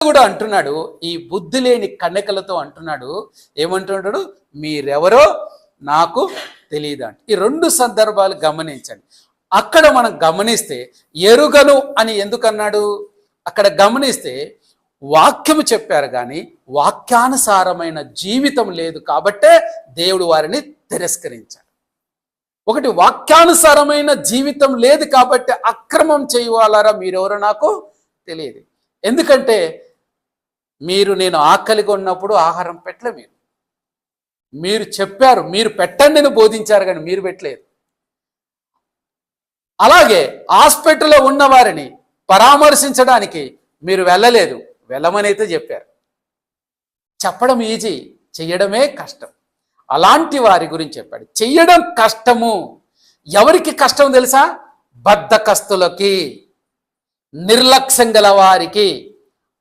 కూడా అంటున్నాడు ఈ బుద్ధి లేని కన్నెకలతో అంటున్నాడు ఏమంటున్నాడు మీరెవరో నాకు తెలియదు అంట. ఈ రెండు సందర్భాలు గమనించండి. అక్కడ మనం గమనిస్తే ఎరుగను అని ఎందుకన్నాడు? అక్కడ గమనిస్తే వాక్యము చెప్పారు కానీ వాక్యానుసారమైన జీవితం లేదు కాబట్టే దేవుడు వారిని తిరస్కరించాడు. ఒకటి వాక్యానుసారమైన జీవితం లేదు కాబట్టి అక్రమం చేయవాలారా మీరెవరో నాకు తెలియదు ఎందుకంటే మీరు నేను ఆకలిగా ఉన్నప్పుడు ఆహారం పెట్టలే మీరు. మీరు చెప్పారు మీరు పెట్టండి అని బోధించారు కానీ మీరు పెట్టలేదు. అలాగే హాస్పిటల్లో ఉన్న వారిని పరామర్శించడానికి మీరు వెళ్ళలేదు. వెళ్ళమనైతే చెప్పారు. చెప్పడం ఈజీ చెయ్యడమే కష్టం. అలాంటి వారి గురించి చెప్పాడు. చెయ్యడం కష్టము. ఎవరికి కష్టం తెలుసా? బద్ధకస్తులకి నిర్లక్ష్యం గల వారికి.